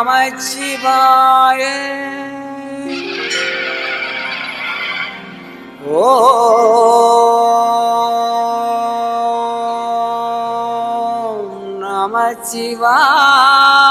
நமச்சிவாய. ஓம் நமச்சிவாய.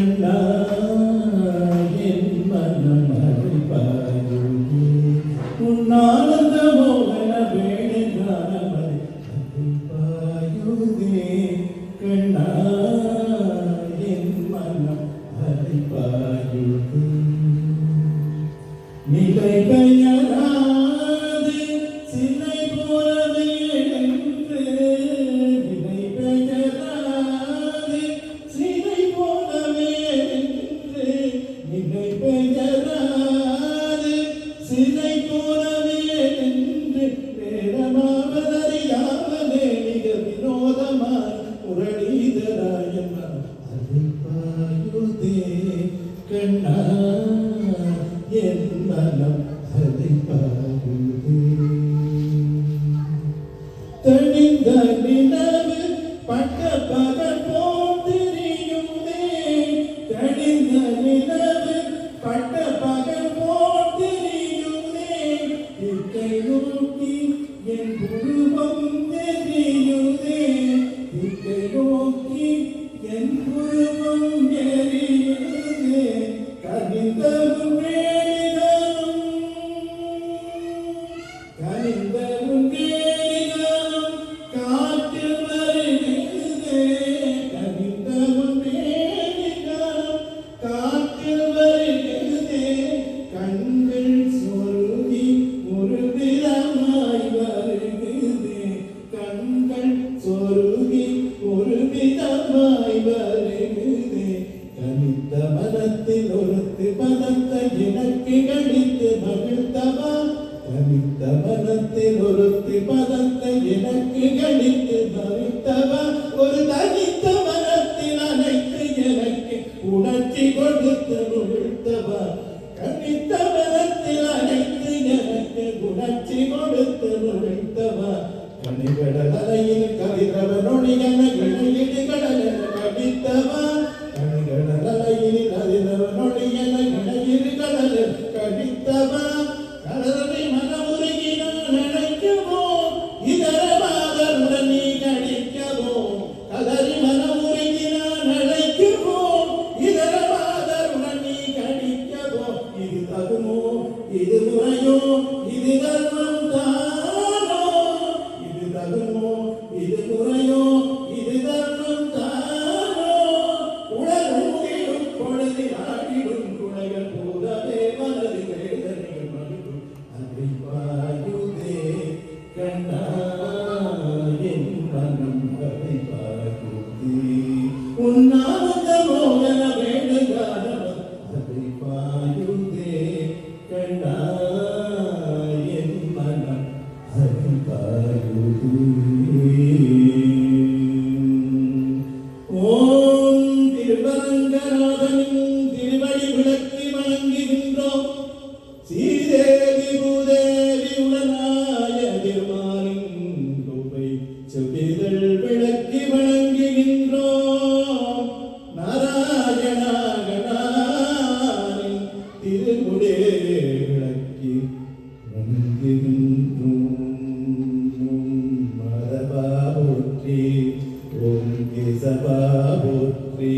கண்ணா தனித்த மனத்தில் ஒருத்தி பதத்தை எனக்கு ஓம் கேசவா போற்றி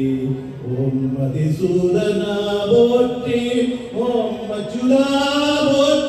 ஓம் மதிசூதனா போற்றி ஓம் மச்சுலா போற்றி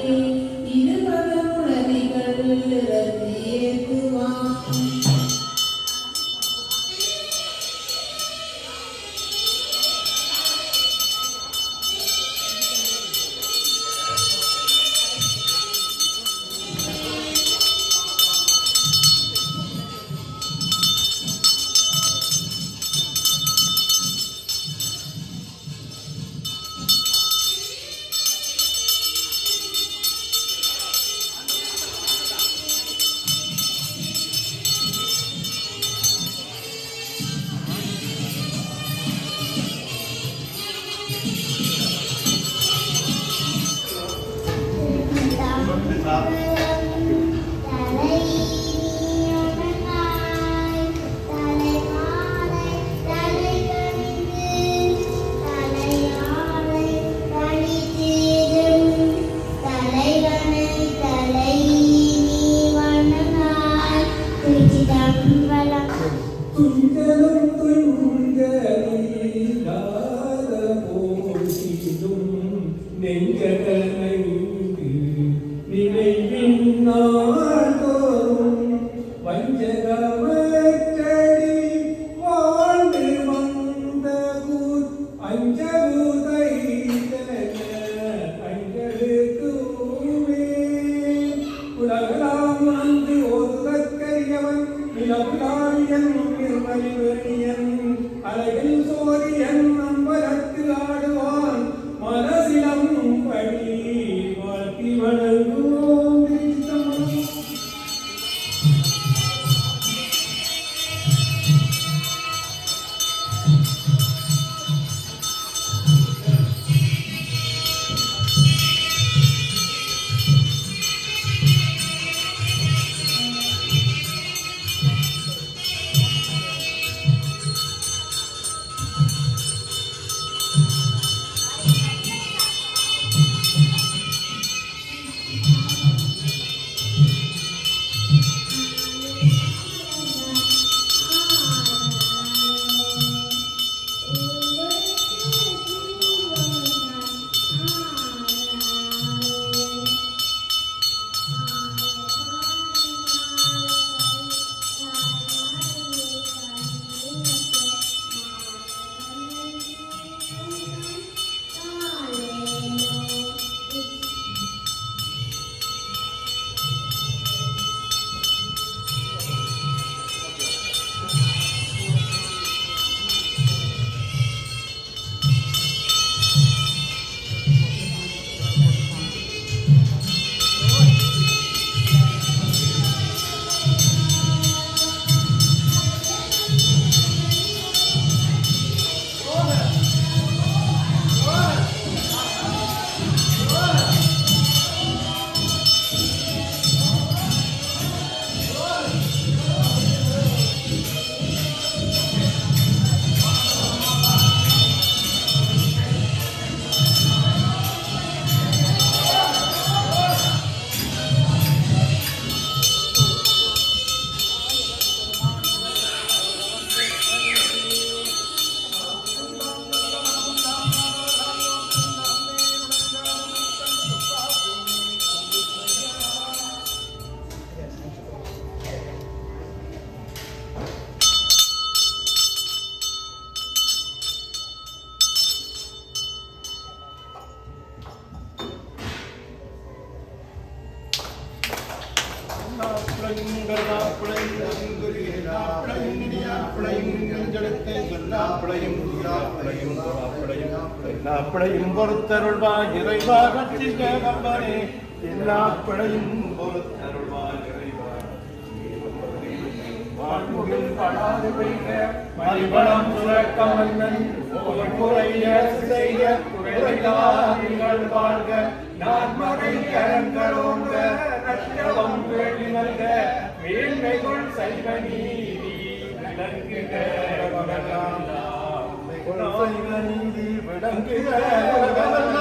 தேவதேவனை இருபதமுடனிகள் ஏற்றுவான். போதிலும் பொறுத்தருள்வாய் பொறுத்தருள்வா இறைவா கட்சிக்க கம்பனே எல்லா பிழையும் பொறுத்தருள்வா இறைவா வாழ்முகில் படாது பெய்க மறிவளம் சுரக்க மன்னன் குறைய செய்ய குறைதாதிகள் வாழ்க நான்மறை கரங்களோங்க நஷ்டவம் வேண்டி நல்க மேன்மைகள் நீதி விளங்குக இடங்கிடலாம்